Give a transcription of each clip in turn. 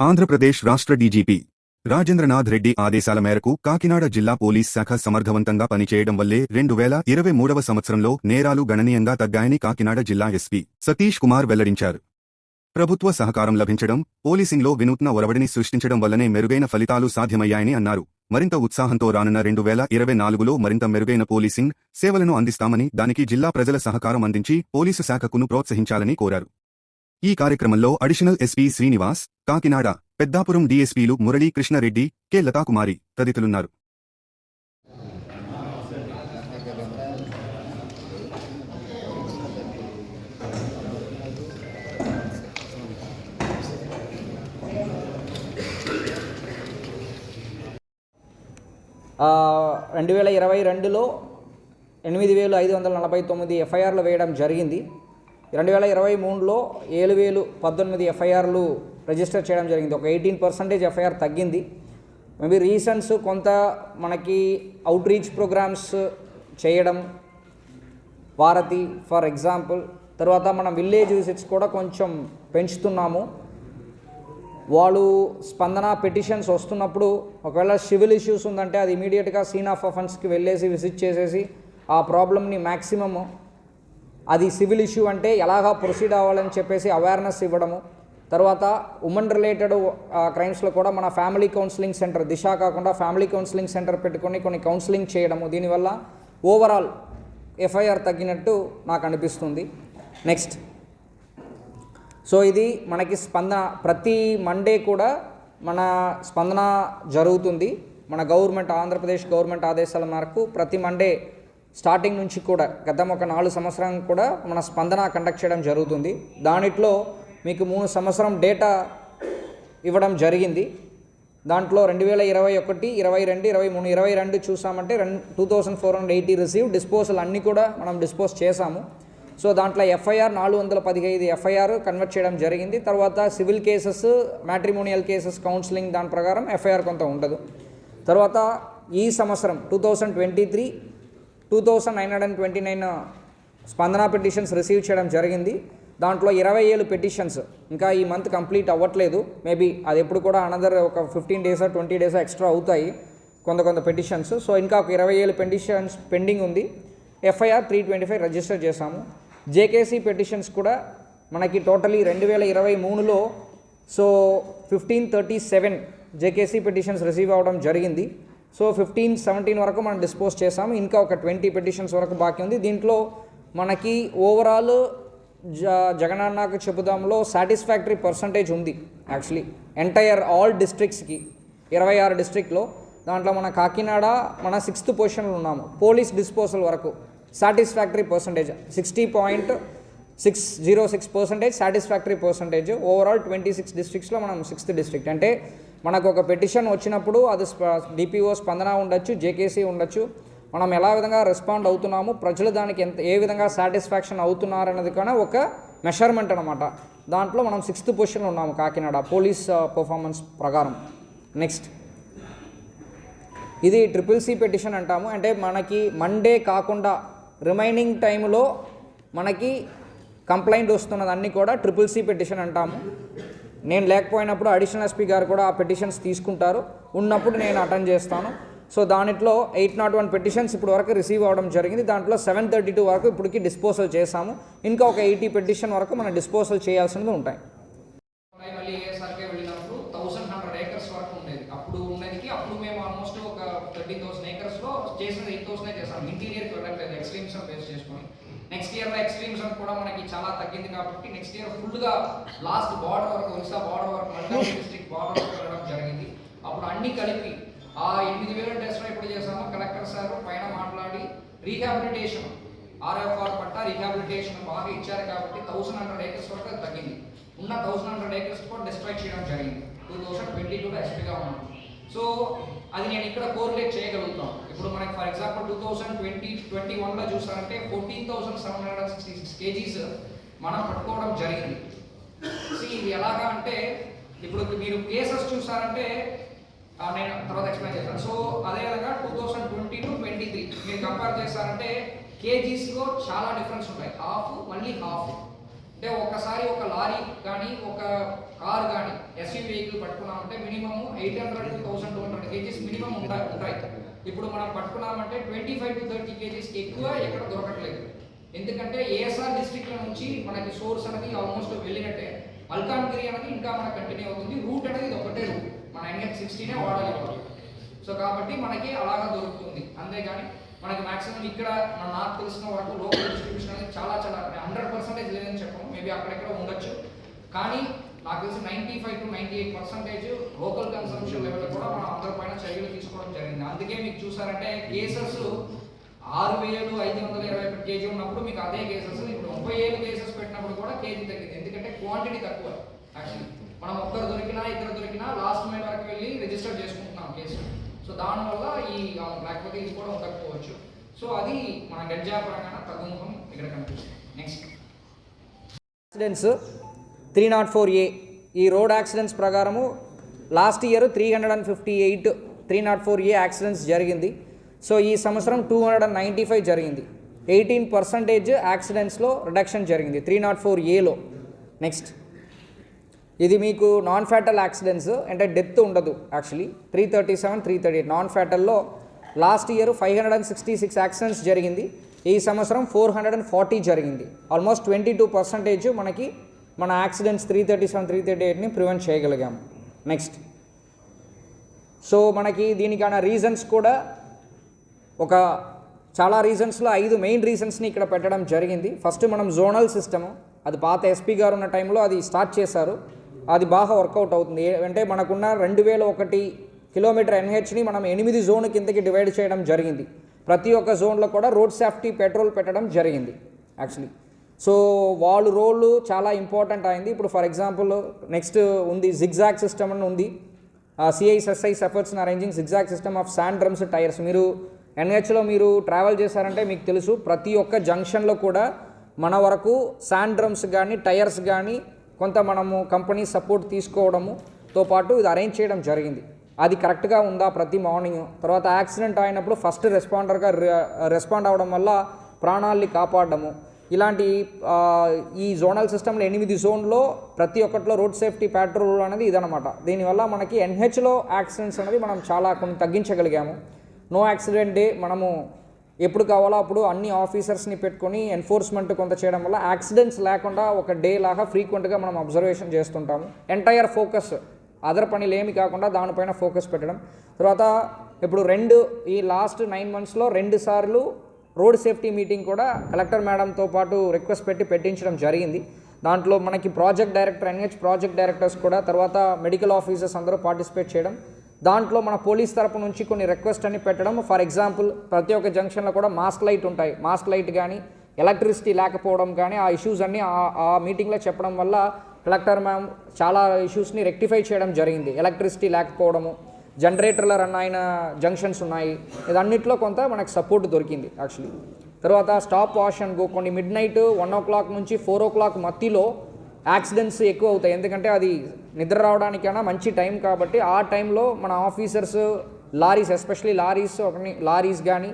ఆంధ్రప్రదేశ్ రాష్ట్ర డీజీపీ రాజేంద్రనాథ్ రెడ్డి ఆదేశాల మేరకు కాకినాడ జిల్లా పోలీస్ శాఖ సమర్థవంతంగా పనిచేయడం వల్లే రెండు వేల ఇరవై మూడవ సంవత్సరంలో నేరాలు గణనీయంగా తగ్గాయని కాకినాడ జిల్లా ఎస్పీ సతీష్ కుమార్ వెల్లడించారు. ప్రభుత్వ సహకారం లభించడం పోలీసింగ్లో వినూత్న ఒరవడిని సృష్టించడం వల్లనే మెరుగైన ఫలితాలు సాధ్యమయ్యాయని అన్నారు. మరింత ఉత్సాహంతో రానున్న రెండు వేల ఇరవై నాలుగులో మరింత మెరుగైన పోలీసింగ్ సేవలను అందిస్తామని దానికి జిల్లా ప్రజల సహకారం అందించి పోలీసు శాఖకును ప్రోత్సహించాలని కోరారు. ఈ కార్యక్రమంలో అడిషనల్ ఎస్పీ శ్రీనివాస్ కాకినాడ పెద్దాపురం డీఎస్పీలు మురళీ కృష్ణారెడ్డి కె. లతాకుమారి తదితరులున్నారు. రెండు వేల ఇరవై రెండులో ఎనిమిది వేలు ఐదు వందల నలభై తొమ్మిది ఎఫ్ఐఆర్లు వేయడం జరిగింది. రెండు వేల ఇరవై మూడులో ఏడు వేలు పద్దెనిమిది ఎఫ్ఐఆర్లు రిజిస్టర్ చేయడం జరిగింది. ఒక ఎయిటీన్ పర్సెంటేజ్ ఎఫ్ఐఆర్ తగ్గింది. మేబీ రీసన్స్ కొంత మనకి అవుట్ రీచ్ ప్రోగ్రామ్స్ చేయడం భారతి ఫర్ ఎగ్జాంపుల్. తర్వాత మనం విలేజ్ విజిట్స్ కూడా కొంచెం పెంచుతున్నాము. వాళ్ళు స్పందన పిటిషన్స్ వస్తున్నప్పుడు ఒకవేళ సివిల్ ఇష్యూస్ ఉందంటే అది ఇమీడియట్గా సీన్ ఆఫ్ అఫెన్స్కి వెళ్ళేసి విజిట్ చేసేసి ఆ ప్రాబ్లమ్ని మ్యాక్సిమము అది సివిల్ ఇష్యూ అంటే ఎలాగా ప్రొసీడ్ అవ్వాలని చెప్పేసి అవేర్నెస్ ఇవ్వడము. తర్వాత ఉమెన్ రిలేటెడ్ క్రైమ్స్లో కూడా మన ఫ్యామిలీ కౌన్సిలింగ్ సెంటర్ దిశ కాకుండా ఫ్యామిలీ కౌన్సిలింగ్ సెంటర్ పెట్టుకొని కొన్ని కౌన్సిలింగ్ చేయడము. దీనివల్ల ఓవరాల్ ఎఫ్ఐఆర్ తగ్గినట్టు నాకు అనిపిస్తుంది. నెక్స్ట్ సో ఇది మనకి స్పందన ప్రతి మండే కూడా మన స్పందన జరుగుతుంది. మన గవర్నమెంట్ ఆంధ్రప్రదేశ్ గవర్నమెంట్ ఆదేశాల మేరకు ప్రతి మండే స్టార్టింగ్ నుంచి కూడా గతం ఒక నాలుగు సంవత్సరం కూడా మన స్పందన కండక్ట్ చేయడం జరుగుతుంది. దానిట్లో మీకు మూడు సంవత్సరం డేటా ఇవ్వడం జరిగింది. దాంట్లో రెండు వేల ఇరవై ఒకటి ఇరవై రెండు ఇరవై మూడు ఇరవై రెండు చూసామంటే రెండు two thousand four hundred eighty receive disposal అన్నీ కూడా మనం డిస్పోజ్ చేశాము. సో దాంట్లో ఎఫ్ఐఆర్ నాలుగు వందల పదిహేను ఎఫ్ఐఆర్ కన్వర్ట్ చేయడం జరిగింది. తర్వాత civil cases matrimonial cases counselling దాని ప్రకారం ఎఫ్ఐఆర్ కొంత ఉండదు. తర్వాత ఈ సంవత్సరం two thousand twenty three two thousand nine hundred twenty nine Spandana petitions receive చేయడం జరిగింది. దాంట్లో ఇరవై ఏళ్ళు పిటిషన్స్ ఇంకా ఈ మంత్ కంప్లీట్ అవ్వట్లేదు. మేబీ అది ఎప్పుడు కూడా అనదర్ ఒక fifteen days twenty days extra అవుతాయి కొంత కొంత పిటిషన్స్. సో ఇంకా ఒక ఇరవై ఏళ్ళు పెటిషన్స్ పెండింగ్ ఉంది. FIR three twenty five register చేశాము. జేకేసీ పెటిషన్స్ కూడా మనకి టోటలీ రెండు వేల ఇరవై మూడులో so fifteen thirty seven JKC petitions receive అవ్వడం జరిగింది. సో ఫిఫ్టీన్ సెవెంటీన్ వరకు మనం డిస్పోజ్ చేసాము ఇంకా ఒక ట్వంటీ పిటిషన్స్ వరకు బాకీ ఉంది. దీంట్లో మనకి ఓవరాల్ జ జగనన్నకు చెబుదాంలో సాటిస్ఫాక్టరీ పర్సంటేజ్ ఉంది యాక్చువల్లీ ఎంటైర్ ఆల్ డిస్ట్రిక్ట్స్కి ఇరవై ఆరు డిస్ట్రిక్ట్లో దాంట్లో మన కాకినాడ మన సిక్స్త్ పొజిషన్లో ఉన్నాము. పోలీస్ డిస్పోజల్ వరకు satisfactory percentage sixty point six zero six percentage satisfactory percentage overall twenty six డిస్ట్రిక్ట్స్లో మనం సిక్స్త్ డిస్ట్రిక్ట్ అంటే మనకు ఒక పెటిషన్ వచ్చినప్పుడు అది డిపిఓ స్పందన ఉండొచ్చు జేకేసీ ఉండొచ్చు. మనం ఎలా విధంగా రెస్పాండ్ అవుతున్నాము ప్రజలు దానికి ఎంత ఏ విధంగా సాటిస్ఫాక్షన్ అవుతున్నారన్నది కానీ ఒక మెషర్మెంట్ అనమాట దాంట్లో మనం సిక్స్త్ పొజిషన్లో ఉన్నాము కాకినాడ పోలీస్ పర్ఫార్మెన్స్ uh, ప్రకారం. నెక్స్ట్ ఇది ట్రిపుల్ సి పెటిషన్ అంటాము. అంటే మనకి మండే కాకుండా రిమైనింగ్ టైంలో మనకి కంప్లైంట్ వస్తున్నదన్నీ కూడా ట్రిపుల్ సి పెటిషన్ అంటాము. నేను లేకపోయినప్పుడు అడిషనల్ ఎస్పీ గారు కూడా ఆ పెటిషన్స్ తీసుకుంటారు. ఉన్నప్పుడు నేను అటెండ్ చేస్తాను. సో దాంట్లో ఎయిట్ నాట్ వన్ పెటిషన్స్ ఇప్పుడు వరకు రిసీవ్ అవ్వడం జరిగింది. దాంట్లో సెవెన్ థర్టీ టూ వరకు ఇప్పటికి డిస్పోజల్ చేశాము. ఇంకా ఒక ఎయిటీ పెటిషన్ వరకు మనం డిస్పోజల్ చేయాల్సినవి ఉంటాయి ఉన్నాయి మళ్ళీ ఏఎస్ఆర్కే వెళ్ళినప్పుడు థౌసండ్ హండ్రెడ్ ఏకర్స్ వరకు ఉండేది అప్పుడు ఉన్నదికి అప్పుడు మేము ఆల్మోస్ట్ ఒక థర్టీన్ థౌసండ్ ఏకర్స్లో చేసిన ఎయిట్ థౌసండ్ చేసాం ఇంటీరియర్ వెళ్ళట్లేదు ఎక్స్ట్రీమ్స్ బేస్ చేసుకొని నెక్స్ట్ ఇయర్లో ఎక్స్ట్రీమ్స్ కూడా మనకి చాలా తగ్గింది కాబట్టి నెక్స్ట్ ఇయర్ ఫుల్గా లాస్ట్ బార్డర్ వరకు ఒరిస్సా బార్డర్ వరకు డిస్ట్రిక్ట్ బార్డర్ వరకు వెళ్ళడం జరిగింది. అప్పుడు అన్ని కలిపి ఆ ఎనిమిది వేల టెస్ట్ ఎప్పుడు చేసామో కలెక్టర్ సార్ పైన మాట్లాడి రీహాబిలిటేషన్ ఆర్ఎఫ్ఆర్ పట్ట రీహాబిలిటేషన్ బాగా ఇచ్చారు కాబట్టి థౌసండ్ హండ్రెడ్ ఏకర్స్ వరకు తగ్గింది. ఉన్న థౌసండ్ హండ్రెడ్ ఏకర్స్ కూడా డిస్ట్రాయ్ చేయడం జరిగింది. టూ థౌసండ్ ట్వంటీ టూలో ఎస్పీగా ఉన్నాం. సో అది నేను ఇక్కడ కోరిలేట్ చేయగలుగుతాం ఇప్పుడు మనకి for example two thousand twenty twenty వన్లో చూసారంటే fourteen thousand seven hundred sixty six kgs మనం పట్టుకోవడం జరిగింది. సో ఇది ఎలాగా అంటే ఇప్పుడు మీరు కేసెస్ చూసారంటే నేను తర్వాత ఎక్స్ప్లెయిన్ చేస్తాను. సో అదేవిధంగా two thousand twenty to twenty three మీరు కంపేర్ చేస్తారంటే కేజీస్లో చాలా డిఫరెన్స్ ఉంటాయి. హాఫ్ మళ్ళీ హాఫ్ అంటే ఒకసారి ఒక లారీ కానీ ఒక కార్ కానీ SEO vehicle పట్టుకున్నామంటే minimum eight hundred to thousand two hundred kgs minimum ఉంటాయి ఉంటాయి. ఇప్పుడు మనం పట్టుకున్నామంటే twenty five to thirty kgs ఎక్కువ ఎక్కడ దొరకట్లేదు. ఎందుకంటే ఏఎస్ఆర్ డిస్ట్రిక్ట్ నుంచి మనకి సోర్స్ అనేది ఆల్మోస్ట్ వెళ్ళినట్టే. మల్కాన్గిరి అనేది ఇంకా మనకు కంటిన్యూ అవుతుంది. రూట్ అనేది ఇది ఒకటే రూట్ మన ఎన్హెచ్ సిక్స్టీనే వాడాలి సో కాబట్టి మనకి అలాగా దొరుకుతుంది. అంతేగాని మనకి మాక్సిమం ఇక్కడ మన నాకు తెలిసిన వరకు లోకల్ డిస్ట్రిబ్యూషన్ అనేది చాలా చాలా హండ్రెడ్ పర్సెంటేజ్ లేదని చెప్పము. మేబీ అక్కడెక్కడ ఉండొచ్చు. కానీ నాకు తెలిసి ninety five to ninety eight percentage local consumption level కూడా మనం అందరి పైన చర్యలు తీసుకోవడం జరిగింది. అందుకే మీకు చూసారంటే కేసెస్ ఆరు వేలు ఐదు వందల ఇరవై ఒకటి కేజీ ఉన్నప్పుడు మీకు అదే కేసెస్ ఇప్పుడు ముప్పై ఏడు కేసెస్ పెట్టినప్పుడు కూడా కేజీ తగ్గింది. ఎందుకంటే క్వాంటిటీ తక్కువ యాక్చువల్లీ మనం ఒక్కరు దొరికినా ఇద్దరు దొరికినా లాస్ట్ మే వరకు వెళ్ళి రిజిస్టర్ చేసుకుంటున్నాం కేసు సో దానివల్ల ఈ లేకపోతే ఇది కూడా ఉండకపోవచ్చు సో అది మన గడ్జాపరంగా తగ్గుముఖం ఇక్కడ కనిపిస్తుంది. Next accidents three nought four A. ఈ రోడ్ యాక్సిడెంట్స్ ప్రకారము last year three hundred and fifty eight three nought four A accidents జరిగింది. సో ఈ సంవత్సరం two hundred and ninety five జరిగింది. ఎయిటీన్ పర్సంటేజ్ యాక్సిడెంట్స్లో రిడక్షన్ జరిగింది త్రీ నాట్ ఫోర్ ఏలో. Next. ఇది మీకు నాన్ ఫ్యాటల్ యాక్సిడెంట్స్ అంటే డెత్ ఉండదు actually. Three thirty seven three thirty eight. Non ఫ్యాటల్లో last year five hundred and sixty six accidents జరిగింది. ఈ సంవత్సరం ఫోర్ హండ్రెడ్ అండ్ ఫార్టీ జరిగింది. ఆల్మోస్ట్ ట్వంటీ టూ పర్సెంటేజ్ మనకి మన accidents three thirty seven three thirty ఎయిట్ని prevent చేయగలిగాము next. So మనకి దీనికైన reasons కూడా ఒక చాలా రీజన్స్లో ఐదు మెయిన్ రీజన్స్ని ఇక్కడ పెట్టడం జరిగింది. ఫస్ట్ మనం జోనల్ సిస్టమ్ అది పాత ఎస్పీ గారు ఉన్న టైంలో అది స్టార్ట్ చేశారు. అది బాగా వర్కౌట్ అవుతుంది. ఏ- అంటే మనకున్న రెండు వేల ఒకటి కిలోమీటర్ ఎన్హెచ్ని మనం ఎనిమిది జోన్ కిందకి డివైడ్ చేయడం జరిగింది. ప్రతి ఒక్క జోన్లో కూడా రోడ్ సేఫ్టీ పెట్రోల్ పెట్టడం జరిగింది యాక్చువల్లీ. సో వాళ్ళ రోల్ చాలా ఇంపార్టెంట్ అయింది. ఇప్పుడు ఫర్ ఎగ్జాంపుల్ నెక్స్ట్ ఉంది జిగ్జాగ్ సిస్టమ్ అని ఉంది. సిఐఎస్ఎస్ఐ suffers arranging zigzag system of sand drums tyres మీరు ఎన్హెచ్లో మీరు ట్రావెల్ చేశారంటే మీకు తెలుసు ప్రతి ఒక్క జంక్షన్లో కూడా మన వరకు శాండ్ డ్రమ్స్ కానీ టైర్స్ కానీ కొంత మనము కంపెనీ సపోర్ట్ తీసుకోవడముతో పాటు ఇది అరేంజ్ చేయడం జరిగింది. అది కరెక్ట్గా ఉందా ప్రతి మార్నింగ్ తర్వాత యాక్సిడెంట్ అయినప్పుడు ఫస్ట్ రెస్పాండర్గా రెస్పాండ్ అవ్వడం వల్ల ప్రాణాల్ని కాపాడడము. ఇలాంటి ఈ జోనల్ సిస్టంలో ఎనిమిది జోన్లో ప్రతి ఒక్కటిలో రోడ్ సేఫ్టీ పెట్రోల్ అనేది ఇదనమాట దీనివల్ల మనకి ఎన్హెచ్లో యాక్సిడెంట్స్ అనేది మనం చాలా కొన్ని తగ్గించగలిగాము. నో యాక్సిడెంట్ డే మనము ఎప్పుడు కావాలో అప్పుడు అన్ని ఆఫీసర్స్ని పెట్టుకొని ఎన్ఫోర్స్మెంట్ కొంత చేయడం వల్ల యాక్సిడెంట్స్ లేకుండా ఒక డే లాగా ఫ్రీక్వెంట్గా మనం అబ్జర్వేషన్ చేస్తుంటాము. ఎంటైర్ ఫోకస్ అదర్ పనులు ఏమి కాకుండా దానిపైన ఫోకస్ పెట్టడం. తర్వాత ఇప్పుడు రెండు ఈ లాస్ట్ నైన్ మంత్స్లో రెండు సార్లు రోడ్ సేఫ్టీ మీటింగ్ కూడా కలెక్టర్ మేడంతో పాటు రిక్వెస్ట్ పెట్టి పెట్టించడం జరిగింది. దాంట్లో మనకి project director NH project directors కూడా తర్వాత మెడికల్ ఆఫీసర్స్ అందరూ పార్టిసిపేట్ చేయడం. దాంట్లో మన పోలీస్ తరపు నుంచి కొన్ని రిక్వెస్ట్ అని పెట్టడం. ఫర్ ఎగ్జాంపుల్ ప్రతి ఒక్క జంక్షన్లో కూడా మాస్క్ లైట్ ఉంటాయి. మాస్క్ లైట్ కానీ ఎలక్ట్రిసిటీ లేకపోవడం కానీ ఆ ఇష్యూస్ అన్నీ ఆ- ఆ మీటింగ్లో చెప్పడం వల్ల కలెక్టర్ మ్యామ్ చాలా ఇష్యూస్ని రెక్టిఫై చేయడం జరిగింది. ఎలక్ట్రిసిటీ లేకపోవడము జనరేటర్ల రన్ అయిన జంక్షన్స్ ఉన్నాయి. ఇదన్నిట్లో కొంత మనకు సపోర్ట్ దొరికింది యాక్చువల్లీ తర్వాత స్టాప్ వాష్ అండ్ గో కొన్ని midnight one o'clock నుంచి ఫోర్ ఓ క్లాక్ మధ్యలో యాక్సిడెంట్స్ ఎక్కువ అవుతాయి. ఎందుకంటే అది నిద్ర రావడానికైనా మంచి టైం కాబట్టి ఆ టైంలో మన ఆఫీసర్స్ లారీస్ ఎస్పెషలీ లారీస్ ఒకని లారీస్ కానీ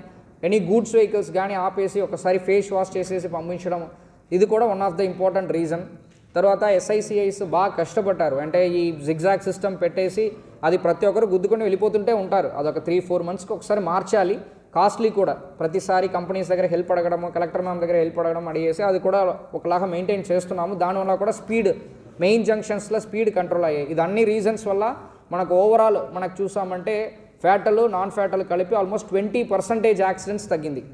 ఎనీ గూడ్స్ వెహికల్స్ కానీ ఆపేసి ఒకసారి ఫేస్ వాష్ చేసేసి పంపించడం ఇది కూడా one of the important reason తర్వాత ఎస్ఐసిఐస్ బాగా కష్టపడ్డారు. అంటే ఈ జిగ్జాగ్ సిస్టమ్ పెట్టేసి అది ప్రతి ఒక్కరు గుద్దుకొని వెళ్ళిపోతుంటే ఉంటారు. అదొక త్రీ ఫోర్ మంత్స్కి ఒకసారి మార్చాలి. కాస్ట్లీ కూడా. ప్రతిసారి కంపెనీస్ దగ్గర హెల్ప్ అడగడం కలెక్టర్ మ్యామ్ దగ్గర హెల్ప్ అడగడం అడిగేసి అది కూడా ఒకలాగా మెయింటైన్ చేస్తున్నాము. దానివల్ల కూడా స్పీడ్ మెయిన్ జంక్షన్స్లో స్పీడ్ కంట్రోల్ అయ్యాయి. ఇది అన్ని రీజన్స్ వల్ల మనకు ఓవరాల్ మనకు చూసామంటే ఫ్యాటలు నాన్ ఫ్యాటల్ కలిపి ఆల్మోస్ట్ ట్వంటీ పర్సెంటేజ్ యాక్సిడెంట్స్ తగ్గింది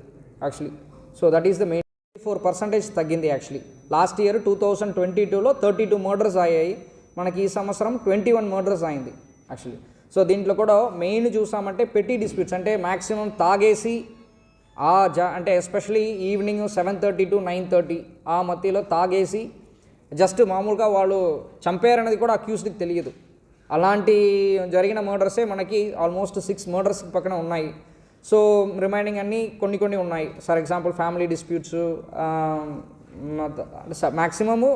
actually so that is the main four percentage తగ్గింది actually. Last year two thousand twenty టూలో థర్టీ టూ మర్డర్స్ అయ్యాయి. మనకి ఈ సంవత్సరం ట్వంటీ వన్ మర్డర్స్ అయింది యాక్చువల్లీ. సో దీంట్లో కూడా మెయిన్ చూసామంటే పెట్టి డిస్ప్యూట్స్ అంటే మ్యాక్సిమం తాగేసి ఆ జ అంటే especially evening seven thirty to nine thirty ఆ మధ్యలో తాగేసి జస్ట్ మామూలుగా వాళ్ళు చంపారనేది కూడా అక్యూస్డ్కి తెలియదు. అలాంటి జరిగిన మర్డర్సే మనకి ఆల్మోస్ట్ సిక్స్ మర్డర్స్ పక్కన ఉన్నాయి. సో రిమైనింగ్ అన్నీ కొన్ని కొన్ని ఉన్నాయి. For example family disputes maximum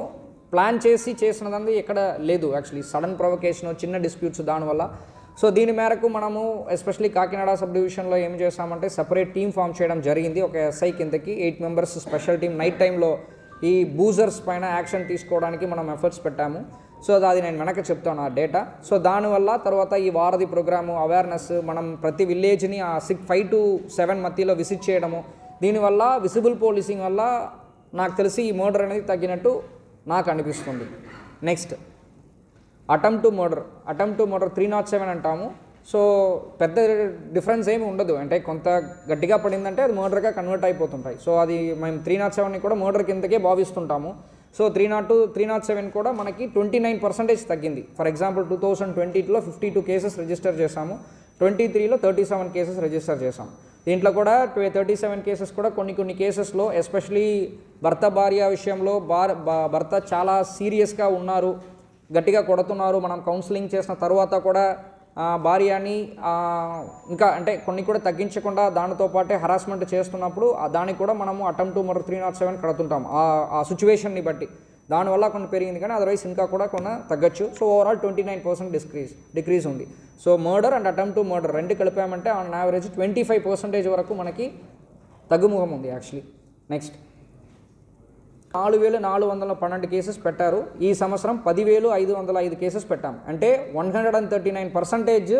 plan చేసి చేసినదంది ఎక్కడ లేదు యాక్చువల్లీ. సడన్ ప్రొవకేషన్ చిన్న డిస్ప్యూట్స్ దానివల్ల. సో దీని మేరకు మనము ఎస్పెషల్లీ కాకినాడ సబ్ డివిజన్లో ఏం చేసామంటే సపరేట్ టీం ఫామ్ చేయడం జరిగింది. ఒక ఎస్ఐ కిందకి eight members special team night టైంలో ఈ బూజర్స్ పైన యాక్షన్ తీసుకోవడానికి మనం ఎఫర్ట్స్ పెట్టాము. సో అది- అది నేను వెనక చెప్తాను ఆ డేటా సో దానివల్ల తర్వాత ఈ వారధి ప్రోగ్రాము అవేర్నెస్ మనం ప్రతి విలేజ్ని ఆ సిక్స్ ఫైవ్ టు సెవెన్ మధ్యలో విజిట్ చేయడము. దీనివల్ల విజిబుల్ పోలీసింగ్ వల్ల నాకు తెలిసి ఈ మర్డర్ అనేది తగ్గినట్టు నాకు అనిపిస్తుంది. Next attempt to murder attempt to murder three nought seven అంటాము. సో పెద్ద డిఫరెన్స్ ఏమి ఉండదు. అంటే కొంత గట్టిగా పడిందంటే అది మర్డర్గా కన్వర్ట్ అయిపోతుంటాయి. సో అది మేము త్రీ నాట్ సెవెన్ని కూడా మర్డర్ కిందకే భావిస్తుంటాము. So three nought two three nought seven కూడా మనకి ట్వంటీ నైన్ పర్సెంటేజ్ తగ్గింది. ఫర్ ఎగ్జాంపుల్ టూ థౌసండ్ ట్వంటీలో ఫిఫ్టీ టూ కేసెస్ రిజిస్టర్ చేశాము. ట్వంటీ త్రీలో థర్టీ సెవెన్ కేసెస్ రిజిస్టర్ చేశాం దీంట్లో కూడా థర్టీ సెవెన్ కేసెస్ కూడా కొన్ని కొన్ని కేసెస్లో ఎస్పెషలీ భర్త భార్య విషయంలో భార్ భర్త చాలా సీరియస్గా ఉన్నారు. గట్టిగా కొడుతున్నారు. మనం కౌన్సిలింగ్ చేసిన తర్వాత కూడా భార్యని అని ఇంకా అంటే కొన్ని కూడా తగ్గించకుండా దానితో పాటే హరాస్మెంట్ చేస్తున్నప్పుడు దానికి కూడా మనము అటెంప్ట్ మరో త్రీ నాట్ సెవెన్ కడుతుంటాం. ఆ ఆ సిచ్యువేషన్ని బట్టి. దానివల్ల కొన్ని పెరిగింది కానీ అదర్వైజ్ ఇంకా కూడా కొన్ని తగ్గచ్చు. So overall twenty nine percent decrease decrease ఉంది. So murder and attempt to murder రెండు కలిపామంటే on average twenty five percentage వరకు మనకి తగ్గుముఖం ఉంది యాక్చువల్లీ నెక్స్ట్ నాలుగు వేలు నాలుగు వందల పన్నెండు కేసెస్ పెట్టారు. ఈ సంవత్సరం పదివేలు ఐదు వందల ఐదు కేసెస్ పెట్టాము అంటే one hundred and thirty nine percentage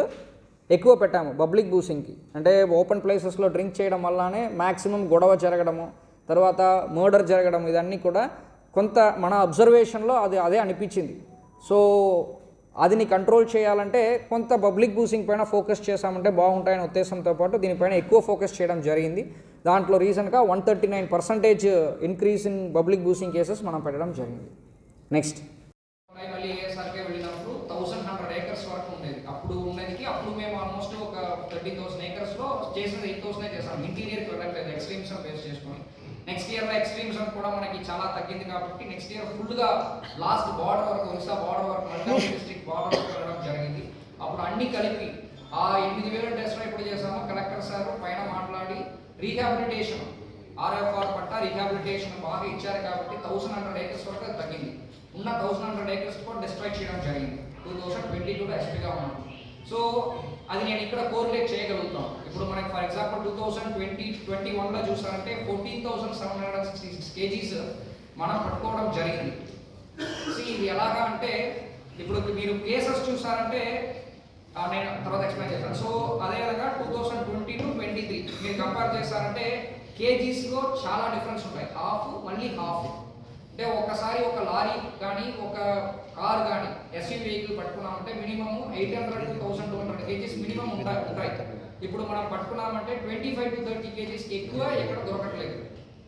ఎక్కువ పెట్టాము పబ్లిక్ బూసింగ్కి. అంటే ఓపెన్ ప్లేసెస్లో డ్రింక్ చేయడం వల్లనే మ్యాక్సిమం గొడవ జరగడము తర్వాత మర్డర్ జరగడం ఇదన్నీ కూడా కొంత మన అబ్జర్వేషన్లో అది అదే అనిపించింది. సో అదిని కంట్రోల్ చేయాలంటే కొంత పబ్లిక్ బూసింగ్ పైన ఫోకస్ చేసామంటే బాగుంటాయనే ఉద్దేశంతో పాటు దీనిపైన ఎక్కువ ఫోకస్ చేయడం జరిగింది. దాంట్లో రీసెంట్గా one thirty nine percentage increase in public boozing cases మనం పెట్టడం జరిగింది. నెక్స్ట్ ఉన్నాయి మళ్ళీ ఏఎస్ఆర్కే వెళ్ళినప్పుడు థౌసండ్ హండ్రెడ్ ఏకర్స్ వరకు ఉండేది అప్పుడు ఉన్నదికి అప్పుడు మేము ఆల్మోస్ట్ ఒక థర్టీన్ థౌసండ్ ఏకర్స్లో చేసినది ఎయిట్ థౌసండ్ చేసాం ఇంటీరియర్కి వెళ్ళట్లేదు ఎక్స్ట్రీమ్స్ బేస్ చేసుకొని నెక్స్ట్ ఇయర్లో ఎక్స్ట్రీమ్స్ కూడా మనకి చాలా తగ్గింది కాబట్టి నెక్స్ట్ ఇయర్ ఫుల్గా లాస్ట్ బార్డర్ వరకు ఒరిస్సా బార్డర్ వరకు మల్కాజ్ డిస్ట్రిక్ట్ బార్డర్ వరకు వెళ్ళడం జరిగింది. అప్పుడు అన్ని కలిపి ఆ ఎనిమిది వేల టెస్ట్లో ఎప్పుడు చేసామో కలెక్టర్ సార్ పైన మాట్లాడి రీహాబిలిటేషన్ ఆర్ఎఫ్ఆర్ పట్ట రీహాబిలిటేషన్ బాగా ఇచ్చారు కాబట్టి థౌసండ్ హండ్రెడ్ ఏకర్స్ వరకు తగ్గింది. ఉన్న థౌసండ్ హండ్రెడ్ ఏకర్స్ కూడా డిస్ట్రాయ్ చేయడం జరిగింది. టూ థౌసండ్ ట్వంటీ టూలో ఎస్పీగా ఉన్నాం. సో అది నేను ఇక్కడ కోరిలేట్ చేయగలుగుతాను. ఇప్పుడు మనకి for example two thousand twenty twenty వన్లో చూసారంటే fourteen thousand seven hundred sixty six kgs మనం పట్టుకోవడం జరిగింది. సో ఇది ఎలాగా అంటే ఇప్పుడు మీరు కేసెస్ చూసారంటే నేను తర్వాత ఎక్స్ప్లెయిన్ చేస్తాను. సో అదేవిధంగా two thousand twenty to twenty three మీరు కంపేర్ చేస్తారంటే కేజీస్లో చాలా డిఫరెన్స్ ఉంటాయి. హాఫ్ మళ్ళీ హాఫ్ అంటే ఒకసారి ఒక లారీ కానీ ఒక కార్ కానీ SEO vehicle పట్టుకున్నామంటే minimum eight hundred to thousand two hundred kgs minimum ఉంటాయి ఉంటాయి. ఇప్పుడు మనం పట్టుకున్నామంటే twenty five to thirty kgs ఎక్కువ ఎక్కడ దొరకట్లేదు.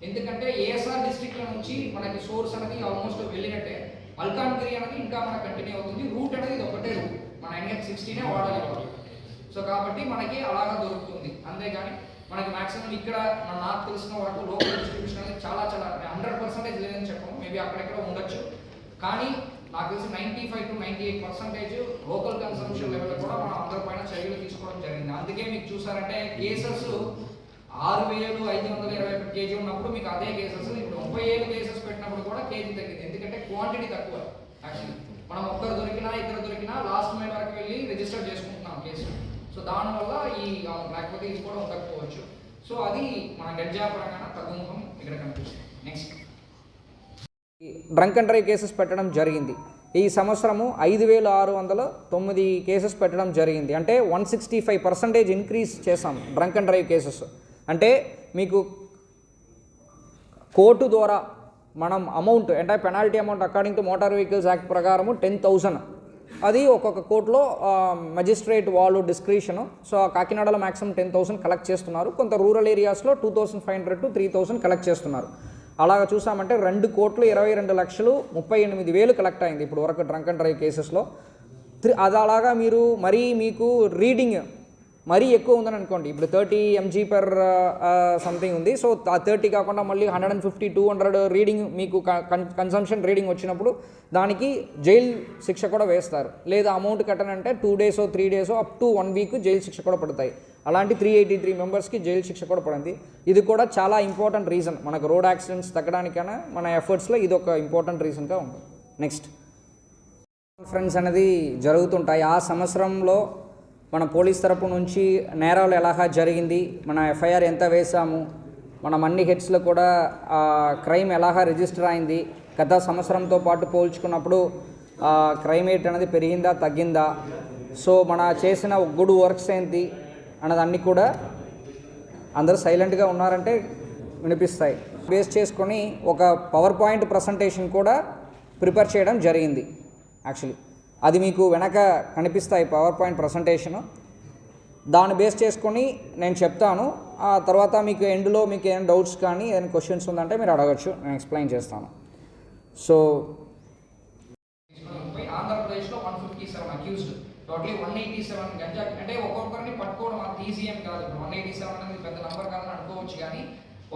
ఎందుకంటే ఏఎస్ఆర్ డిస్ట్రిక్ట్ నుంచి మనకి సోర్స్ అనేది ఆల్మోస్ట్ వెళ్ళినట్టే. మల్కాన్గిరి అనేది ఇంకా మనకు కంటిన్యూ అవుతుంది. రూట్ అనేది ఇది ఒకటే రూట్. మన ఎన్హెచ్ సిక్స్టీనే వాడాలి సో కాబట్టి మనకి అలాగా దొరుకుతుంది. అంతేగాని మనకి మాక్సిమం ఇక్కడ మన నాకు తెలిసిన వరకు లోకల్ డిస్ట్రిబ్యూషన్ అనేది చాలా చాలా హండ్రెడ్ పర్సెంటేజ్ లేదని చెప్పము. మేబీ అక్కడెక్కడ ఉండొచ్చు. కానీ నాకు తెలిసి ninety five to ninety eight percentage local consumption level కూడా మనం అందరి పైన చర్యలు తీసుకోవడం జరిగింది. అందుకే మీకు చూసారంటే కేసెస్ ఆరు వేలు ఐదు వందల ఇరవై ఒకటి కేజీ ఉన్నప్పుడు మీకు అదే కేసెస్ ఇప్పుడు ముప్పై ఏడు కేసెస్ పెట్టినప్పుడు కూడా కేజీ తగ్గింది. ఎందుకంటే క్వాంటిటీ తక్కువ యాక్చువల్లీ మనం ఒక్కరు దొరికినా ఇద్దరు దొరికినా లాస్ట్ మైల్ వరకు వెళ్ళి రిజిస్టర్ చేసుకోవాలి సో దానివల్ల ఈ లేకపోతే ఇది కూడా ఉండకపోవచ్చు. సో అది మన గడ్జాపరంగా తగ్గుముఖం ఇక్కడ కనిపిస్తుంది. Next drunk and drive cases పెట్టడం జరిగింది. ఈ సంవత్సరము ఐదు వేల ఆరు వందల తొమ్మిది కేసెస్ పెట్టడం జరిగింది. అంటే one sixty five percentage increase చేసాం డ్రంక్ అండ్ డ్రైవ్ కేసెస్ అంటే మీకు కోర్టు ద్వారా మనం అమౌంట్ అంటే penalty amount according to motor vehicles act ప్రకారము టెన్ థౌసండ్ అది ఒక్కొక్క కోర్టులో మజిస్ట్రేట్ వాళ్ళు డిస్క్రిషను సో కాకినాడలో మ్యాక్సిమం టెన్ థౌసండ్ కలెక్ట్ చేస్తున్నారు. కొంత రూరల్ ఏరియాస్లో two thousand five hundred to three thousand collect చేస్తున్నారు. అలాగ చూసామంటే రెండు కోట్లు ఇరవై రెండు లక్షలు ముప్పై ఎనిమిది వేలు కలెక్ట్ అయింది ఇప్పుడు వరకు డ్రంక్ అండ్ డ్రైవ్ కేసెస్లో త్రి అది అలాగా మీరు మరీ మీకు రీడింగ్ మరీ ఎక్కువ ఉందని అనుకోండి. ఇప్పుడు థర్టీ ఎంజీ పర్ సంథింగ్ ఉంది. సో ఆ థర్టీ కాకుండా మళ్ళీ hundred and fifty two hundred reading మీకు కన్సంప్షన్ రీడింగ్ వచ్చినప్పుడు దానికి జైలు శిక్ష కూడా వేస్తారు. లేదా అమౌంట్ కట్టనంటే టూ డేసో త్రీ డేసో up to one week jail శిక్ష కూడా పడతాయి. అలాంటి త్రీ ఎయిటీ త్రీ మెంబర్స్కి జైలు శిక్ష కూడా పడింది. ఇది కూడా చాలా ఇంపార్టెంట్ రీజన్ మనకు రోడ్ యాక్సిడెంట్స్ తగ్గడానికైనా మన ఎఫర్ట్స్లో ఇది ఒక ఇంపార్టెంట్ రీజన్గా ఉంది నెక్స్ట్ కాన్ఫరెన్స్ అనేది జరుగుతుంటాయి. ఆ సంవత్సరంలో మన పోలీస్ తరపు నుంచి నేరాలు ఎలాగా జరిగింది మన ఎఫ్ఐఆర్ ఎంత వేసాము మనం అన్ని హెడ్స్లో కూడా క్రైమ్ ఎలాగా రిజిస్టర్ అయింది గత సంవత్సరంతో పాటు పోల్చుకున్నప్పుడు క్రైమ్ రేట్ అనేది పెరిగిందా తగ్గిందా? సో మన చేసిన గుడ్ వర్క్స్ ఏంటి అన్నదాన్ని కూడా అందరూ సైలెంట్గా ఉన్నారంటే వినిపిస్తాయి. బేస్ చేసుకొని ఒక పవర్ పాయింట్ ప్రజెంటేషన్ కూడా ప్రిపేర్ చేయడం జరిగింది యాక్చువల్లీ. అది మీకు వెనక కనిపిస్తాయి పవర్ పాయింట్ ప్రజెంటేషన్ దాన్ని బేస్ చేసుకొని నేను చెప్తాను. ఆ తర్వాత మీకు ఎండ్లో మీకు ఏమైనా డౌట్స్ కానీ ఏదైనా క్వశ్చన్స్ ఉందంటే మీరు అడగచ్చు. నేను ఎక్స్ప్లెయిన్ చేస్తాను. సో ఆంధ్రప్రదేశ్లో one fifty seven accused totally one eighty seven ganja అంటే ఒక్కొక్కరిని పట్టుకోవడం అంత ఈజీ ఏం కాదు. ఇప్పుడు వన్ ఎయిటీ సెవెన్ అనేది పెద్ద కాదని అనుకోవచ్చు కానీ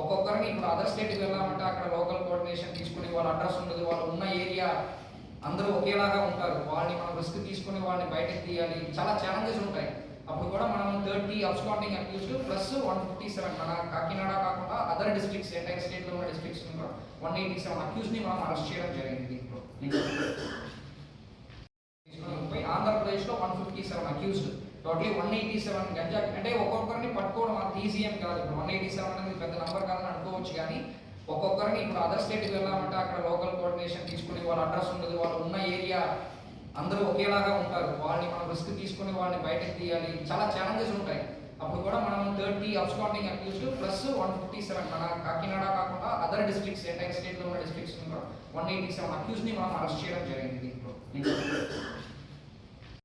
ఒక్కొక్కరిని ఇప్పుడు అదర్ స్టేట్కి వెళ్ళామంటే అక్కడ లోకల్ కోఆర్డినేషన్ తీసుకుని వాళ్ళ అడ్రస్ ఉండదు. వాళ్ళు ఉన్న ఏరియా అందరూ ఒకేలాగా ఉంటారు. వాళ్ళని మనం రిస్క్ తీసుకుని వాళ్ళని బయటకు తీయాలి. చాలా ఛాలెంజెస్ ఉంటాయి. అప్పుడు కూడా మనం thirty absconding accused plus one fifty seven మన కాకినాడ కాకుండా అదర్ డిస్ట్రిక్ట్స్ ఎంటైర్ స్టేట్లో ఉన్న డిస్ట్రిక్ట్స్ వన్ ఎయిటీ సెవెన్ అక్యూజ్ని మనం అరెస్ట్ చేయడం జరిగింది దీంట్లో ముప్పై ఆంధ్రప్రదేశ్లో one fifty seven accused totally one eighty seven ganja అంటే ఒక్కొక్కరిని పట్టుకోవడం అంత ఈజీ ఏం కాదు. ఇప్పుడు వన్ ఎయిటీ సెవెన్ అనేది పెద్ద నెంబర్ కాదని అనుకోవచ్చు కానీ ఒక్కొక్కరిని ఇప్పుడు అదర్ స్టేట్కి వెళ్ళామంటే అక్కడ లోకల్ కోఆర్డినేషన్ తీసుకుని వాళ్ళ అడ్రస్ ఉండదు వాళ్ళు ఉన్న ఏరియా అందరూ ఒకేలాగా ఉంటారు. వాళ్ళని మనం రిస్క్ తీసుకుని వాళ్ళని బయటకు తీయాలి. చాలా ఛాలెంజెస్ ఉంటాయి. అప్పుడు కూడా మనం thirty absconding accused plus one fifty seven మన కాకినాడ కాకుండా అదర్ డిస్ట్రిక్ట్స్ ఎంటైర్ స్టేట్లో ఉన్న డిస్ట్రిక్ట్స్ వన్ ఎయిటీ సెవెన్ అక్యూస్ని మనం అరెస్ట్ చేయడం జరిగింది దీంట్లో.